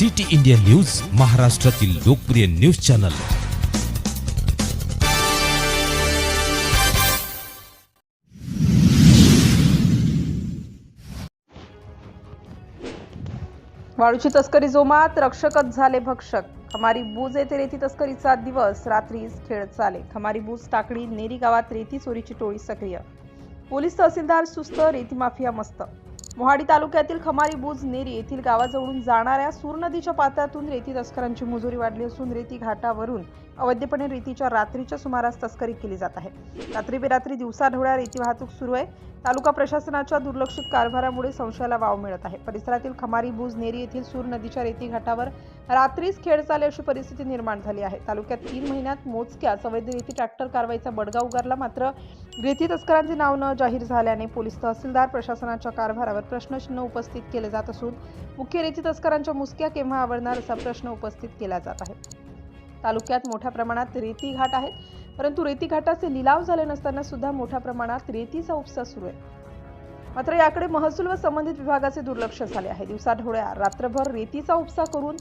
City India news महाराष्ट्रातील लोकप्रिय news channel. वाळूची तस्करी जोमात रक्षकच झाले भक्षक. खमारी बुज येथे रेती तस्करीचा दिवस रात्रीच खेळ चाले. खमारी बुज टाकडी नेरी गावात रेती चोरीची टोळी सक्रिय. पोलीस तहसीलदार सुस्त रेती माफिया मस्त. मोहाडी तालुक्यातील खमारी बुज नेरी येथील गावाजवळून जाणाऱ्या सूर नदीच्या पात्रातून रेती तस्करांची मुजुरी वाढली असून रेती घाटावरून अवैधपणे रेतीच्या रात्रीच्या सुमारास तस्करी केली जात आहे. रात्री बेरात्री दिवसाढवळ्या रेती वाहतूक सुरू आहे. तालुका प्रशासनाच्या दुर्लक्षित कारभारामुळे संशयाला वाव मिळत आहे. परिसरातील खमारी बुज नेरी येथील सूर नदीच्या रेती घाटावर रात्रीच खेळ चाले अशी परिस्थिती निर्माण झाली आहे. तालुक्यात तीन महिन्यात मोजक्याच अवैध रेती ट्रॅक्टर कारवाईचा बडगा उगारला. मात्र रेती तस्करांचे नाव न जाहीर झाल्याने पोलीस तहसीलदार प्रशासनाच्या कारभारावर प्रश्नचिन्ह उपस्थित केले जात असून मुख्य रेती तस्करांच्या मुसक्या केव्हा आवडणार असा प्रश्न उपस्थित केला जात आहे. तालुक्यात मोठ्या प्रमाणात रेती घाट आहेत परंतु रेती घाटाचे लिलाव झाले नसताना सुद्धा मोठ्या प्रमाणात रेतीचा उपसा सुरू आहे. मात्र याकडे महसूल व संबंधित विभागाचे दुर्लक्ष झाले आहे. दिवसाढोळ्या रात्रभर रेतीचा उपसा करून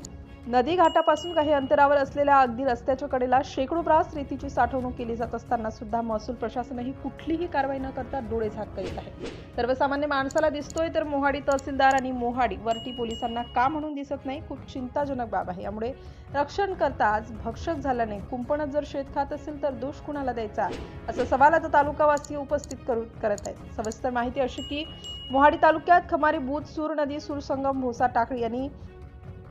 नदी घाटापासून काही अंतरावर असलेल्या अगदी रस्त्याच्या कडेला शेकडो ब्रास रेतीची साठवणूक केली जात असताना सुद्धा महसूल प्रशासनही कुठलीही कारवाई न करता डोळे झाक करीत आहे. सर्वसामान्य माणसाला दिसतोय तर मोहाडी तहसीलदार आणि मोहाडी वरटी पोलिसांना का म्हणून दिसत नाही खूप चिंताजनक बाब आहे. यामुळे रक्षण करता आज भक्षक झाल्याने कुंपणच जर शेत खात असेल तर दोष कुणाला द्यायचा? असा सवाल आता तालुकावासीय उपस्थित करू करत आहेत. सविस्तर माहिती अशी की मोहाडी तालुक्यात खमारी बुध सूर नदी सूरसंगम भोसा टाकळी यांनी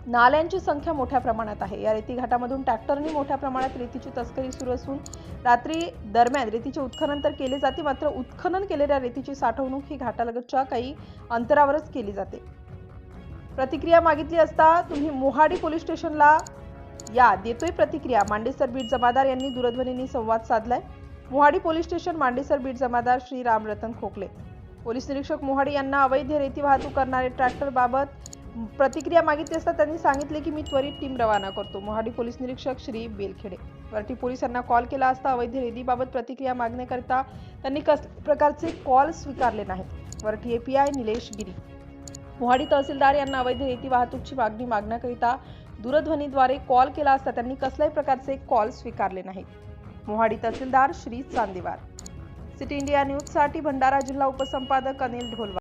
नाल्यांची संख्या मोठ्या प्रमाणात आहे. या रेती घाटामधून ट्रॅक्टरनी मोठ्या प्रमाणात रेतीची तस्करी सुरू असून रात्री दरम्यान रेतीचे उत्खनन तर केले जाते मात्र उत्खनन केलेल्या रेतीची साठवणूक ही घाटालगतच्या काही अंतरावरच केली जाते. प्रतिक्रिया मागितली असता तुम्ही मोहाडी पोलीस स्टेशनला या देतोय प्रतिक्रिया. मांडेसर बीट जमादार यांनी दूरध्वनीने संवाद साधलाय. Mohadi police station Mandesar beat जमादार श्री रामरतन खोकले. पोलीस निरीक्षक मोहाडी यांना अवैध रेती वाहतूक करणारे ट्रॅक्टर बाबत प्रतिक्रिया मागितली असता त्यांनी सांगितले की मी त्वरित टीम रवाना करतो. मोहाडी पोलीस निरीक्षक श्री बेलखेडे. वरती पोलिसांना कॉल केला असता अवैध रेतीबाबत प्रतिक्रिया मागण्याकरिता त्यांनी कस प्रकारचे कॉल स्वीकारले नाहीत. वरठी एपीआय निलेश गिरी. मोहाडी तहसीलदार यांना अवैध रेती वाहतूकची मागणी मागण्याकरिता दूरध्वनीद्वारे कॉल केला असता त्यांनी कसल्याही प्रकारचे कॉल स्वीकारले नाहीत. मोहाडी तहसीलदार श्री चांदेवार. सिटी इंडिया न्यूजसाठी भंडारा जिल्हा उपसंपादक अनिल ढोलवा